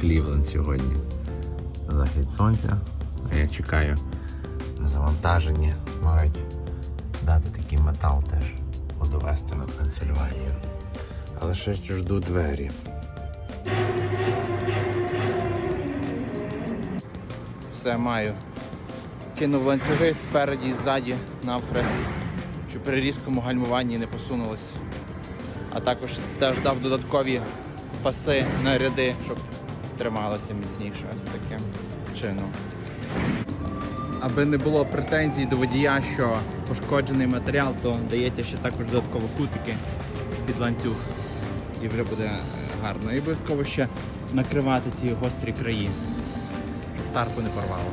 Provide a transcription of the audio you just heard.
Клівленд сьогодні. Захід сонця. А я чекаю на завантаження. Мають дати такий метал теж подовести на Пенсильванію. Але ще жду двері. Все маю. Кинув ланцюги спереді і ззаді навхрест, щоб при різкому гальмуванні не посунулось. А також теж дав додаткові паси на ряди, щоб трималося міцніше з таким чином. Аби не було претензій до водія, що пошкоджений матеріал, то дається ще також додатково кутики під ланцюг. І вже буде гарно. І обов'язково ще накривати ці гострі краї, щоб тарку не порвало.